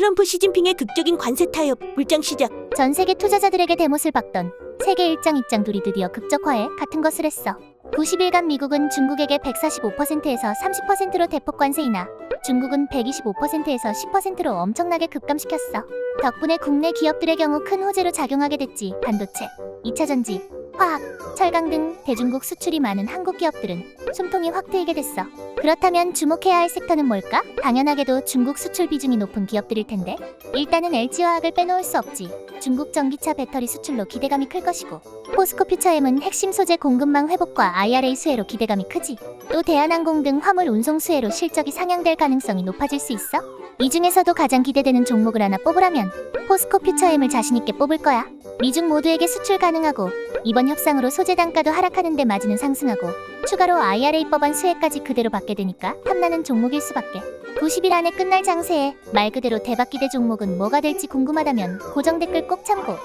트럼프 시진핑의 극적인 관세 타협 물장 시작. 전 세계 투자자들에게 대못을 박던 세계 일장 입장 둘이 드디어 극적화해 같은 것을 했어. 90일간 미국은 중국에게 145%에서 30%로 대폭 관세이나 중국은 125%에서 10%로 엄청나게 급감시켰어. 덕분에 국내 기업들의 경우 큰 호재로 작용하게 됐지. 반도체, 2차 전지, 화학, 철강 등 대중국 수출이 많은 한국 기업들은 숨통이 확 트이게 됐어. 그렇다면 주목해야 할 섹터는 뭘까? 당연하게도 중국 수출 비중이 높은 기업들일 텐데. 일단은 LG화학을 빼놓을 수 없지. 중국 전기차 배터리 수출로 기대감이 클 것이고 포스코 퓨처엠은 핵심 소재 공급망 회복과 IRA 수혜로 기대감이 크지. 또 대한항공 등 화물 운송 수혜로 실적이 상향될 가능성이 높아질 수 있어. 이 중에서도 가장 기대되는 종목을 하나 뽑으라면 포스코 퓨처엠을 자신있게 뽑을 거야. 미중 모두에게 수출 가능하고 이번 협상으로 소재 단가도 하락하는데 마진은 상승하고 추가로 IRA 법안 수혜까지 그대로 받게 되니까 탐나는 종목일 수밖에. 90일 안에 끝날 장세에 말 그대로 대박 기대 종목은 뭐가 될지 궁금하다면 고정 댓글 꼭 참고